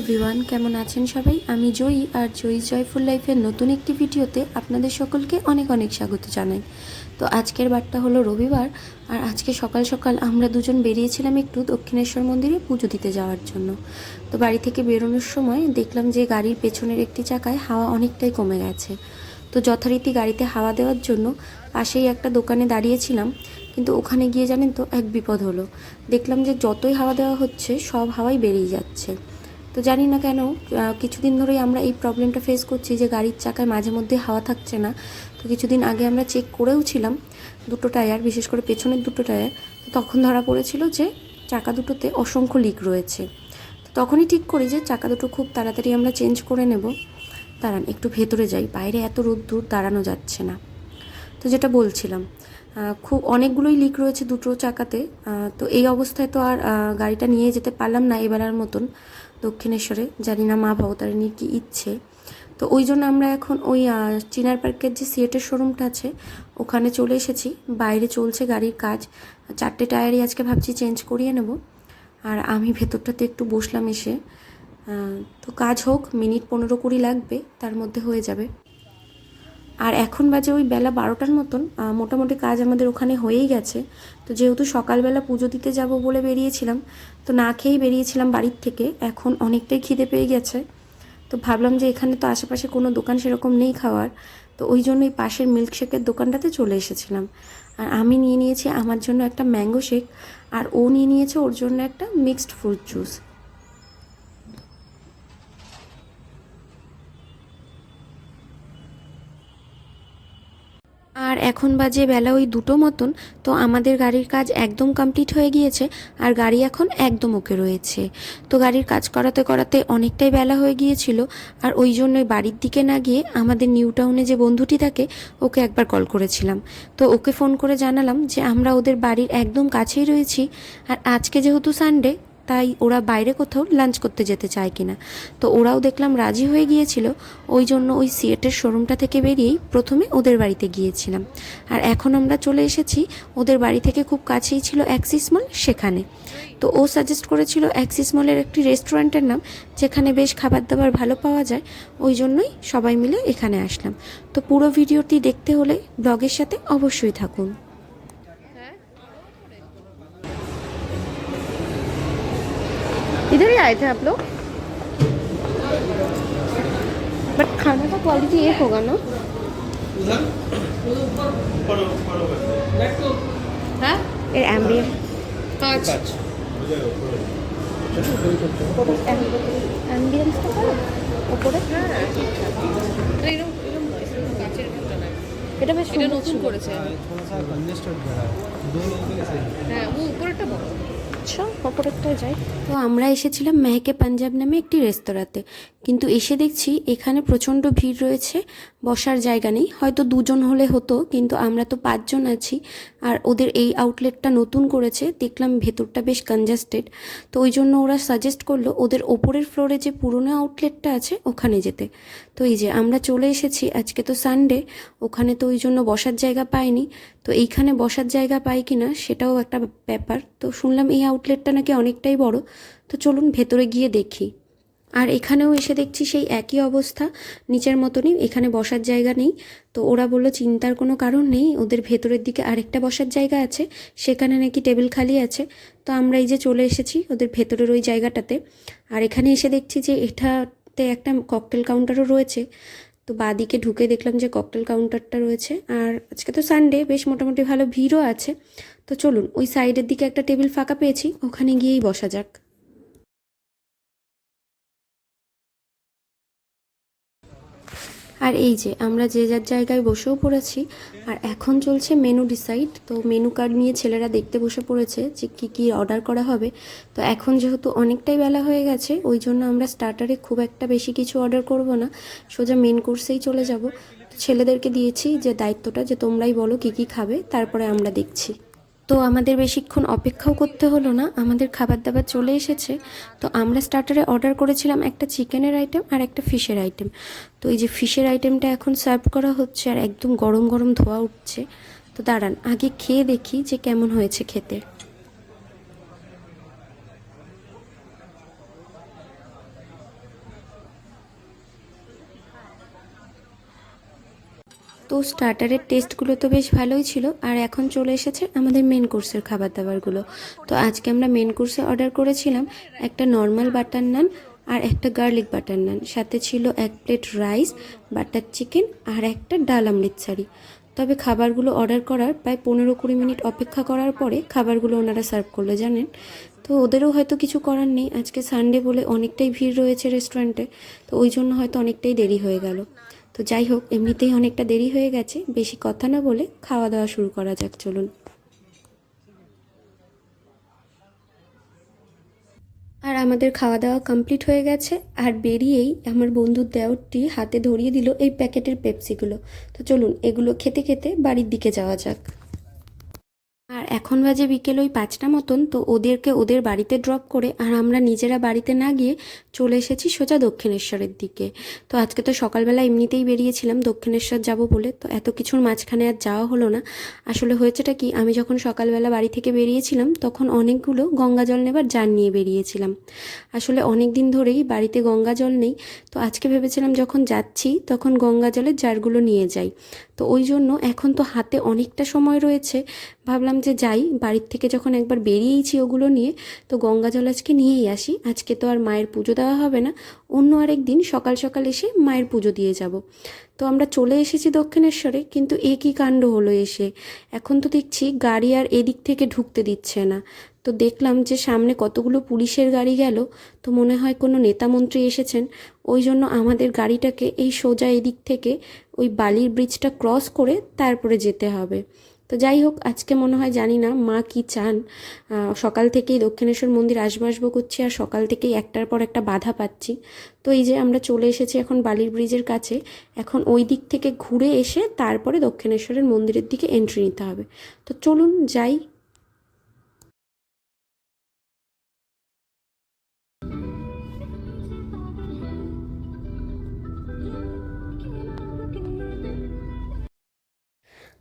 Everyone কেমন আছেন সবাই? আমি জয়ী আর জয়ী জয়ফুল লাইফের নতুন একটি ভিডিওতে আপনাদের সকলকে অনেক অনেক স্বাগত জানাই। তো আজকের বারটা হলো রবিবার, আর আজকে সকাল সকাল আমরা দুজন বেরিয়েছিলাম একটু দক্ষিণেশ্বর মন্দিরে পুজো দিতে যাওয়ার জন্য। তো বাড়ি থেকে বেরোনোর সময় দেখলাম যে গাড়ির পেছনের একটি চাকায় হাওয়া অনেকটাই কমে গেছে। তো যথারীতি গাড়িতে হাওয়া দেওয়ার জন্য পাশেই একটা দোকানে দাঁড়িয়েছিলাম, কিন্তু ওখানে গিয়ে জানেন তো এক বিপদ হলো। দেখলাম যে যতই হাওয়া দেওয়া হচ্ছে, সব হাওয়াই বেরিয়ে যাচ্ছে। তো জানি না কেন কিছুদিন ধরেই আমরা এই প্রবলেমটা ফেস করছি যে গাড়ির চাকায় মাঝে মধ্যে হাওয়া থাকছে না। তো কিছুদিন আগে আমরা চেক করেও ছিলাম দুটো টায়ার বিশেষ করে পেছনের দুটো টায়ার তো তখন ধরা পড়েছিল যে চাকা দুটোতে অসংখ্য লিক রয়েছে। তো তখনই ঠিক করি যে চাকা দুটো খুব তাড়াতাড়ি আমরা চেঞ্জ করে নেব। দাঁড়ান, একটু ভেতরে যাই, বাইরে এত রোদ্দুর দাঁড়ানো যাচ্ছে না। তো যেটা বলছিলাম খুব অনেকগুলোই লিক রয়েছে দুটো চাকাতে। তো এই অবস্থায় তো আর গাড়িটা নিয়ে যেতে পারলাম না এবেলার মতন। দক্ষিণেশ্বরে, জানি না মা ভবতারিণীর কি ইচ্ছে। তো ওই জন্য আমরা এখন ওই চিনার পার্কের যে সিয়েটের শোরুমটা আছে, ওখানে চলে এসেছি। বাইরে চলছে গাড়ির কাজ। চারটে টায়ারই আজকে ভাবছি চেঞ্জ করিয়ে নেব। আর আমি ভেতরটাতে একটু বসলাম এসে। তো কাজ হোক, মিনিট পনেরো কুড়ি লাগবে, তার মধ্যে হয়ে যাবে। আর এখন বাজে ওই বেলা বারোটার মতন মোটামুটি কাজ আমাদের ওখানে হয়েই গেছে। তো যেহেতু সকালবেলা পুজো দিতে যাব বলে বেরিয়েছিলাম, তো না খেয়েই বেরিয়েছিলাম বাড়ির থেকে। এখন অনেকটাই খিদে পেয়ে গেছে। তো ভাবলাম যে এখানে তো আশেপাশে কোনো দোকান সেরকম নেই খাওয়ার। তো ওই জন্যই পাশের মিল্কশেকের দোকানটাতে চলে এসেছিলাম। আর আমি নিয়ে নিয়েছি আমার জন্য একটা ম্যাঙ্গো শেক, আর ও নিয়ে নিয়েছে ওর জন্য একটা মিক্সড ফ্রুট জুস আর এখন বাজে বেলা ওই দুটো মতন, তো আমাদের গাড়ির কাজ একদম কমপ্লিট হয়ে গিয়েছে, আর গাড়ি এখন একদম ওকে রয়েছে। তো গাড়ির কাজ করাতে করাতে অনেকটাই বেলা হয়ে গিয়েছিল, আর ওই জন্যই বাড়ির দিকে না গিয়ে আমাদের নিউ টাউনে যে বন্ধুটি থাকে, ওকে একবার কল করেছিলাম। তো ওকে ফোন করে জানালাম যে আমরা ওদের বাড়ির একদম কাছেই রয়েছি, আর আজকে যেহেতু সানডে তাই ওরা বাইরে কোথাও লাঞ্চ করতে যেতে চায় কিনা। তো ওরাও দেখলাম রাজি হয়ে গিয়েছিল, ওই জন্য ওই সিয়েটের শোরুমটা থেকে বেরিয়েই প্রথমে ওদের বাড়িতে গিয়েছিলাম। আর এখন আমরা চলে এসেছি, ওদের বাড়ি থেকে খুব কাছেই ছিল অ্যাক্সিস মল সেখানে। তো ও সাজেস্ট করেছিল অ্যাক্সিস মলের একটি রেস্টুরেন্টের নাম, যেখানে বেশ খাবার দাবার ভালো পাওয়া যায়, ওই জন্যই সবাই মিলে এখানে আসলাম। তো পুরো ভিডিওটি দেখতে হলে ব্লগের সাথে অবশ্যই থাকুন। इधर ही आए थे आप लोग बट खाना का क्वालिटी एक होगा ना হ্যাঁ এর অ্যাম্বিয়েন্ট কাজ অ্যাম্বিয়েন্সটা ভালো ওপরে এটা বেশ এটা সুন্দর নতুন ছিল। করেছে थोड़ा सा कंजेस्टेड लग रहा है दो लोगों के लिए सही है হ্যাঁ ও উপরেরটা বড় আচ্ছা যাই। তো আমরা এসেছিলাম মেহকে পাঞ্জাব নামে একটি রেস্তোরাঁতে। কিন্তু এসে দেখছি এখানে প্রচণ্ড ভিড় রয়েছে, বসার জায়গা নেই। হয়তো দুজন হলে হতো, কিন্তু আমরা তো পাঁচজন আছি। আর ওদের এই আউটলেটটা নতুন করেছে, দেখলাম ভেতরটা বেশ কনজাস্টেড তো ওই জন্য ওরা সাজেস্ট করল ওদের ওপরের ফ্লোরে যে পুরনো আউটলেটটা আছে, ওখানে যেতে। তো এই যে আমরা চলে এসেছি, আজকে তো সানডে ওখানে তো ওই জন্য বসার জায়গা পাইনি। তো এইখানে বসার জায়গা পাই কিনা, সেটাও একটা ব্যাপার। তো শুনলাম এই আউটলেটটা নাকি অনেকটাই বড়, তো চলুন ভেতরে গিয়ে দেখি। আর এখানেও এসে দেখছি সেই একই অবস্থা, নিচের মতনই, এখানে বসার জায়গা নেই। তো ওরা বলল, চিন্তার কোনো কারণ নেই, ওদের ভেতরের দিকে আরেকটা বসার জায়গা আছে, সেখানে নাকি টেবিল খালি আছে। তো আমরা এই যে চলে এসেছি ওদের ভেতরের ওই জায়গাটাতে। আর এখানে এসে দেখছি যে এটাতে একটা ককটেল কাউন্টারও রয়েছে। তো বাদিকে ঢুকে দেখলাম যে ককটেল কাউন্টারটা রয়েছে। আর আজকে তো সানডে বেশ মোটামুটি ভালো ভিড়ও আছে। তো চলুন, ওই সাইডের দিকে একটা টেবিল ফাঁকা পেয়েছি, ওখানে গিয়েই বসা যাক। আর এই যে, আমরা যে যার জায়গায় বসেও পড়েছি, আর এখন চলছে মেনু ডিসাইড তো মেনু কার্ড নিয়ে ছেলেরা দেখতে বসে পড়েছে যে কী কী অর্ডার করা হবে। তো এখন যেহেতু অনেকটাই বেলা হয়ে গেছে, ওই জন্য আমরা স্টার্টারে খুব একটা বেশি কিছু অর্ডার করব না, সোজা মেন কোর্সেই চলে যাব। ছেলেদেরকে দিয়েছি যে দায়িত্বটা যে তোমরাই বলো কী কী খাবে, তারপরে আমরা দেখছি। তো আমাদের বেশিক্ষণ অপেক্ষাও করতে হলো না, আমাদের খাবার দাবার চলে এসেছে। তো আমরা স্টার্টারে অর্ডার করেছিলাম একটা চিকেনের আইটেম আর একটা ফিশের আইটেম তো এই যে ফিশের আইটেমটা এখন সার্ভ করা হচ্ছে আর একদম গরম গরম ধোয়া উঠছে। তো দাঁড়ান, আগে খেয়ে দেখি যে কেমন হয়েছে খেতে। তো স্টার্টারের টেস্টগুলো তো বেশ ভালোই ছিল, আর এখন চলে এসেছে আমাদের মেন কোর্সের খাবার দাবারগুলো তো আজকে আমরা মেন কোর্সে অর্ডার করেছিলাম একটা নর্মাল বাটার নান আর একটা গার্লিক বাটার নান সাথে ছিল এক প্লেট রাইস বাটার চিকেন আর একটা ডাল অমৃতসারি তবে খাবারগুলো অর্ডার করার প্রায় পনেরো কুড়ি মিনিট অপেক্ষা করার পরে খাবারগুলো ওনারা সার্ভ করল, জানেন? তো ওদেরও হয়তো কিছু করার নেই, আজকে সানডে বলে অনেকটাই ভিড় রয়েছে রেস্টুরেন্টে তো ওই জন্য হয়তো অনেকটাই দেরি হয়ে গেল। তো যাই হোক, এমনিতেই অনেকটা দেরি হয়ে গেছে। বেশি কথা না বলে খাওয়া দাওয়া শুরু করা যাক, চলুন। আর আমাদের খাওয়া দাওয়া কমপ্লিট হয়ে গেছে। আর বেরিয়েই আমার বন্ধুর দেওরটি হাতে ধরিয়ে দিল এই প্যাকেটের পেপসিগুলো। তো চলুন, এগুলো খেতে খেতে বাড়ির দিকে যাওয়া যাক। আর এখন বাজে বিকেল ওই পাঁচটা মতন, তো ওদেরকে ওদের বাড়িতে ড্রপ করে আর আমরা নিজেরা বাড়িতে না গিয়ে চলে এসেছি সোজা দক্ষিণেশ্বরের দিকে। তো আজকে তো সকালবেলা এমনিতেই বেরিয়েছিলাম, দক্ষিণেশ্বর যাব বলে, তো এত কিছুর মাঝখানে আর যাওয়া হলো না। আসলে হয়েছেটা কি, আমি যখন সকালবেলা বাড়ি থেকে বেরিয়েছিলাম, তখন অনেকগুলো গঙ্গা জল নেবার জার নিয়ে বেরিয়েছিলাম। আসলে অনেক দিন ধরেই বাড়িতে গঙ্গা জল নেই, তো আজকে ভেবেছিলাম যখন যাচ্ছি, তখন গঙ্গা জলের জারগুলো নিয়ে যাই। তো ওই জন্য এখন তো হাতে অনেকটা সময় রয়েছে, ভাবলাম যে যাই, বাড়ির থেকে যখন একবার বেরিয়েইছি ওগুলো নিয়ে, তো গঙ্গা জল আজকে নিয়েই আসি। আজকে তো আর মায়ের পুজো দেওয়া হবে না। অন্য আরেক দিন সকাল সকাল এসে মায়ের পুজো দিয়ে যাব। তো আমরা চলে এসেছি দক্ষিণেশ্বরে, কিন্তু এ কী কাণ্ড হলো এসে? এখন তো দেখছি গাড়ি আর এদিক থেকে ঢুকতে দিচ্ছে না। তো দেখলাম যে সামনে কতগুলো পুলিশের গাড়ি গেল, তো মনে হয় কোনো নেতামন্ত্রী এসেছেন। ওই জন্য আমাদের গাড়িটাকে এই সোজা এদিক থেকে ওই বালির ব্রিজটা ক্রস করে তারপরে যেতে হবে। তো যাই হোক, আজকে মনে হয় জানি না মা কি চান। সকাল থেকেই দক্ষিণেশ্বর মন্দির আসব আসব করছি আর সকাল থেকেই একটার পর একটা বাধা পাচ্ছি। তো এই যে আমরা চলে এসেছি এখন বালির ব্রিজের কাছে, এখন ওই দিক থেকে ঘুরে এসে তারপরে দক্ষিণেশ্বরের মন্দিরের দিকে এন্ট্রি নিতে হবে। তো চলুন, যাই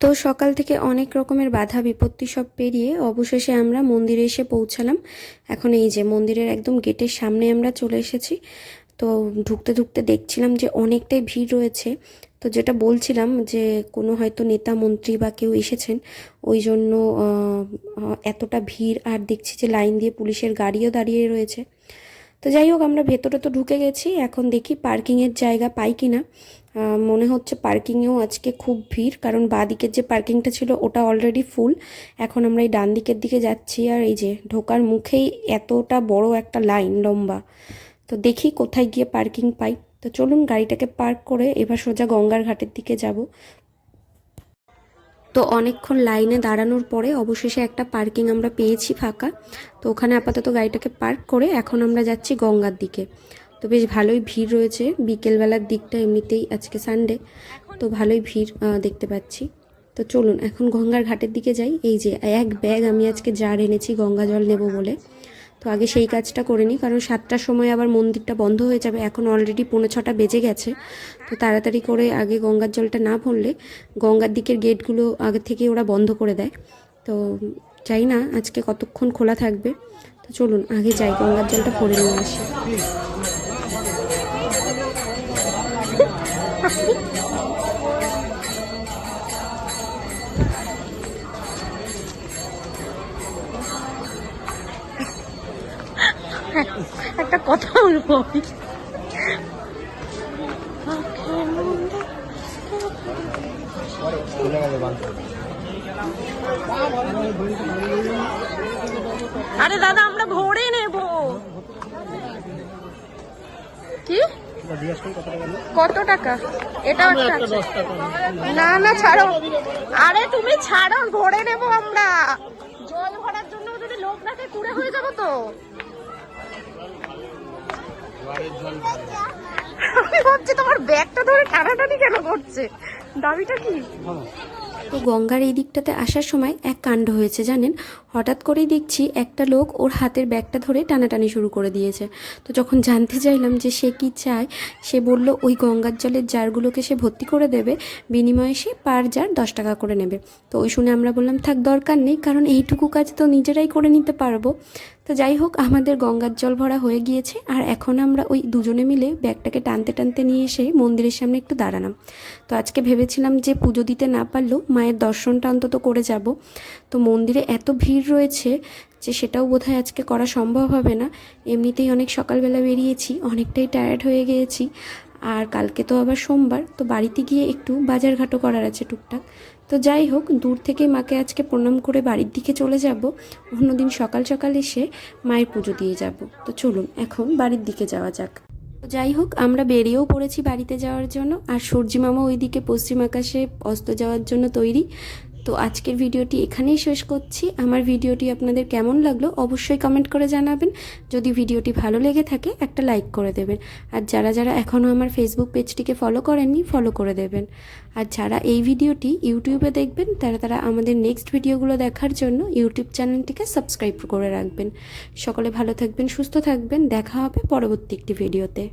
তো সকাল থেকে অনেক রকমের বাধা বিপত্তি সব পেরিয়ে অবশেষে আমরা মন্দিরে এসে পৌঁছালাম। এখন এই যে মন্দিরের একদম গেটের সামনে আমরা চলে এসেছি। তো ঢুকতে ঢুকতে দেখছিলাম যে অনেকটাই ভিড় রয়েছে। তো যেটা বলছিলাম যে কোনো হয়তো নেতা মন্ত্রী বা কেউ এসেছেন, ওই জন্য এতটা ভিড়, আর দেখছি যে লাইন দিয়ে পুলিশের গাড়িও দাঁড়িয়ে রয়েছে। তো যাই হোক, আমরা ভেতরে তো ঢুকে গেছি। এখন দেখি পার্কিংয়ের জায়গা পাই কি না মনে হচ্ছে পার্কিংয়েও আজকে খুব ভিড়, কারণ বাঁ দিকের যে পার্কিংটা ছিল ওটা অলরেডি ফুল এখন আমরা এই ডান দিকের দিকে যাচ্ছি, আর এই যে ঢোকার মুখেই এতটা বড় একটা লাইন, লম্বা। তো দেখি কোথায় গিয়ে পার্কিং পাই। তো চলুন গাড়িটাকে পার্ক করে এবার সোজা গঙ্গার ঘাটের দিকে যাব। তো অনেকক্ষণ লাইনে দাঁড়ানোর পরে অবশেষে একটা পার্কিং আমরা পেয়েছি ফাঁকা। তো ওখানে আপাতত গাড়িটাকে পার্ক করে এখন আমরা যাচ্ছি গঙ্গার দিকে। তো বেশ ভালোই ভিড় রয়েছে। বিকেলবেলার দিকটা এমনিতেই আজকে সানডে তো ভালোই ভিড় দেখতে পাচ্ছি। তো চলুন, এখন গঙ্গার ঘাটের দিকে যাই। এই যে এক ব্যাগ আমি আজকে জার এনেছি, গঙ্গা জল নেব বলে। তো আগে সেই কাজটা করে নিই, কারণ সাতটার সময় আবার মন্দিরটা বন্ধ হয়ে যাবে। এখন অলরেডি পৌনে ছটা বেজে গেছে। তো তাড়াতাড়ি করে আগে গঙ্গার জলটা না ভরলে গঙ্গার দিকের গেটগুলো আগে থেকে ওরা বন্ধ করে দেয়। তো যাই না, আজকে কতক্ষণ খোলা থাকবে? তো চলুন, আগে যাই, গঙ্গার জলটা ভরে নিয়ে আসি। একটা কথা বলব। আমি। আরে দাদা আমরা ভরে নেব। কি? কত টাকা? আছে। না না ছাড়ো। আরে তুমি ছাড়ো ভরে নেব আমরা। জল ভরার জন্য যদি লোক রাখে কুড়ে হয়ে যাব তো। আমি ভাবছি তোমার ব্যাগটা ধরে টানাটানি কেন করছে? দাবিটা কি? তো গঙ্গার এই দিকটাতে আসার সময় এক কাণ্ড হয়েছে জানেন? হঠাৎ করেই দেখছি একটা লোক ওর হাতের ব্যাগটা ধরে টানাটানি শুরু করে দিয়েছে। তো যখন জানতে চাইলাম যে সে কি চায় সে বলল ওই গঙ্গার জলের জারগুলোকে সে ভর্তি করে দেবে। বিনিময়ে সে পার জার দশ টাকা করে নেবে। তো ওই শুনে আমরা বললাম থাক দরকার নেই কারণ এইটুকু কাজ তো নিজেরাই করে নিতে পারব। তো যাই হোক, আমাদের গঙ্গার জল ভরা হয়ে গিয়েছে আর এখন আমরা ওই দুজনে মিলে ব্যাগটাকে টানতে টানতে নিয়ে এসে মন্দিরের সামনে একটু দাঁড়ালাম। তো আজকে ভেবেছিলাম যে পুজো দিতে না পারলেও মায়ের দর্শনটা অন্তত করে যাব। তো মন্দিরে এত ভিড় রয়েছে যে সেটাও বোধহয় আজকে করা সম্ভব হবে না। এমনিতেই অনেক সকালবেলা বেরিয়েছি, অনেকটাই টায়ার্ড হয়ে গিয়েছি। আর কালকে তো আবার সোমবার, তো বাড়িতে গিয়ে একটু বাজারঘাটও করার আছে টুকটাক। তো যাই হোক, দূর থেকে মাকে আজকে প্রণাম করে বাড়ির দিকে চলে যাব। অন্যদিন সকাল সকাল এসে মায়ের পুজো দিয়ে যাব। তো চলুন, এখন বাড়ির দিকে যাওয়া যাক। যাই হোক, আমরা বেরিয়েও পড়েছি বাড়িতে যাওয়ার জন্য। আর সূর্যি মামা ওইদিকে পশ্চিম আকাশে অস্ত যাওয়ার জন্য তৈরি। তো আজকের ভিডিওটি এখানেই শেষ করছি। আমার ভিডিওটি আপনাদের কেমন লাগল অবশ্যই কমেন্ট করে জানাবেন। যদি ভিডিওটি ভালো লেগে থাকে, একটা লাইক করে দেবেন। আর যারা যারা এখনও আমার ফেসবুক পেজটিকে ফলো করেননি ফলো করে দেবেন। আর যারা এই ভিডিওটি ইউটিউবে দেখবেন, তারা তারা আমাদের নেক্সট ভিডিওগুলো দেখার জন্য ইউটিউব চ্যানেলটিকে সাবস্ক্রাইব করে রাখবেন। সকলে ভালো থাকবেন, সুস্থ থাকবেন। দেখা হবে পরবর্তী একটি ভিডিওতে।